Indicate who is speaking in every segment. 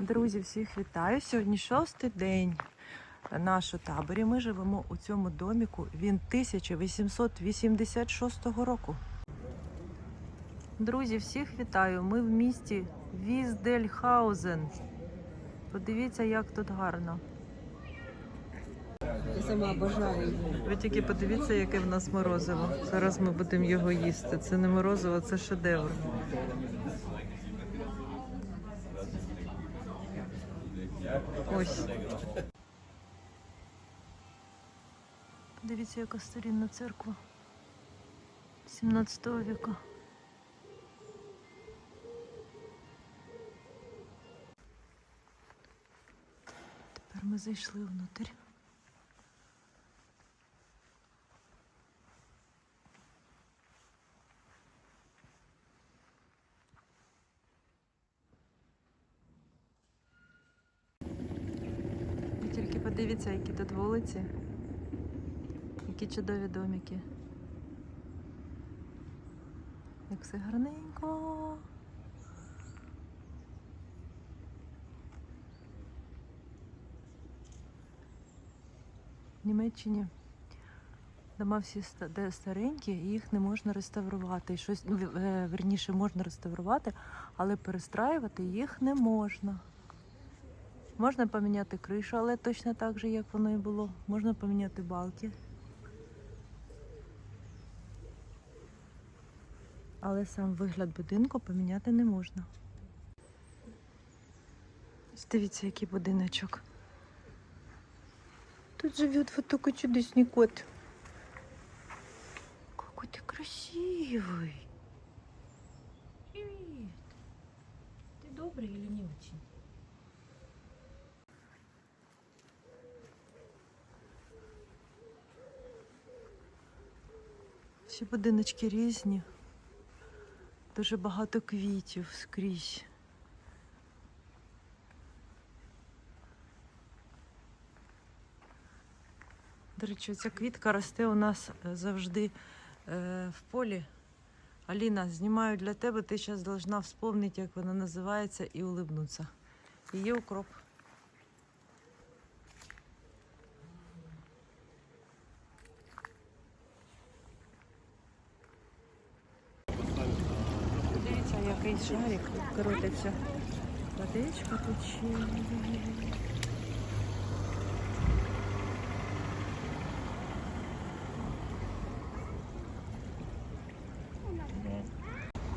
Speaker 1: Друзі, всіх вітаю. Сьогодні шостий день нашого таборі. Ми живемо у цьому доміку. Він 1886 року. Друзі, всіх вітаю. Ми в місті Віздельхаузен. Подивіться, як тут гарно.
Speaker 2: Я сама обожаю його.
Speaker 1: Ви тільки подивіться, яке в нас морозиво. Зараз ми будемо його їсти. Це не морозиво, це шедевр. Ось. Подивіться, яка старинна церква 17 віка. Тепер ми зайшли внутрі. Ви тільки подивіться, які тут вулиці, які чудові домики. Як все гарненько. В Німеччині дома всі старенькі, і їх не можна реставрувати. Щось, ну, е, верніше, можна реставрувати, але перестраювати їх не можна. Можна поміняти кришу, але точно так же, як воно і було. Можна поміняти балки. Але сам вигляд будинку поміняти не можна. Ось Дивіться, який будиночок. Тут живет вот такой чудесный кот. Какой ты красивый. Всі будиночки різні. Дуже багато квітів скрізь. До речі, ця квітка росте у нас е, завжди е, в полі. Аліна, знімаю для тебе, ти зараз должна як вона називається, і улибнутися. Її укроп. Який шарик крутиться. Водичка тут.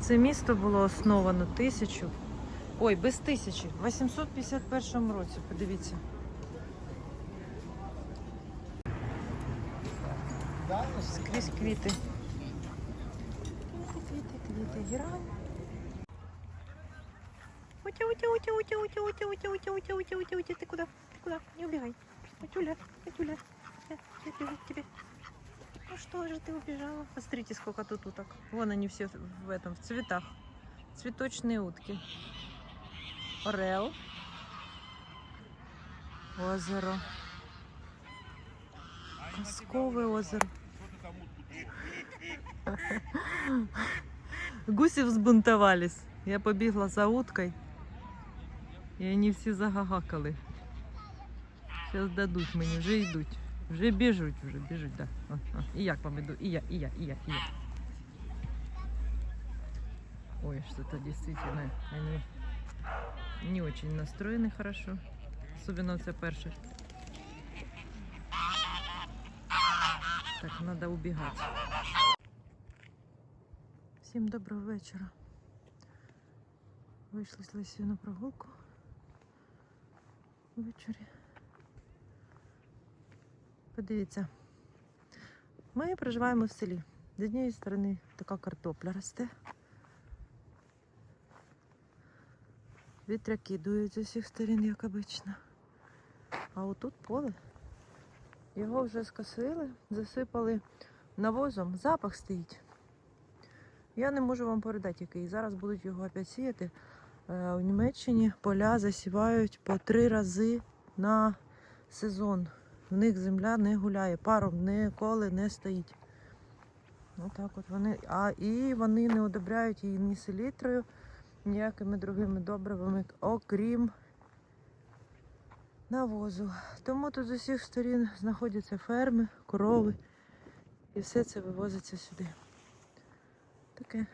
Speaker 1: Це місто було основано тисячу. Ой, без тисячі. В 851 році, подивіться. Скрізь квіти. Квіти, квіти, квіти, гірань. Утя, утя, утя, утя, утя, утя, утя, утя, утя, утя, утя, утя. Ты куда? Ты куда? Не убегай. Утюля, утюля. Я, я бегу к тебе. Ну что же ты убежала? Посмотрите, сколько тут уток. Вон они все в этом, в цветах. Цветочные утки. Орел. Озеро. Казковое озеро. Гуси взбунтовались. Я побігла за уткою. І вони всі загагакали. Зараз дадуть мені, вже йдуть. Вже біжуть, вже біжуть, так. Да. І я к вам іду, і я, і я, і я, і я. Ой, что-то действительно они не очень настроены хорошо. Особенно це перше. Так, треба убігати. Всім доброго вечора. Вийшли з Лесію на прогулку ввечері. Подивіться, ми проживаємо в селі. З однієї сторони така картопля росте. Вітряки дують з усіх сторін, як обично. А отут поле. Його вже скосили, засипали навозом, запах стоїть. Я не можу вам передати, який. Зараз будуть його опять сіяти. Е, У Німеччині поля засівають по три рази на сезон. В них земля не гуляє, паром ніколи не стоїть. Отак от вони. А і вони не одобряють її ні селітрою, ніякими другими добривами, окрім навозу. Тому тут з усіх сторін знаходяться ферми, корови і все це вивозиться сюди. Таке.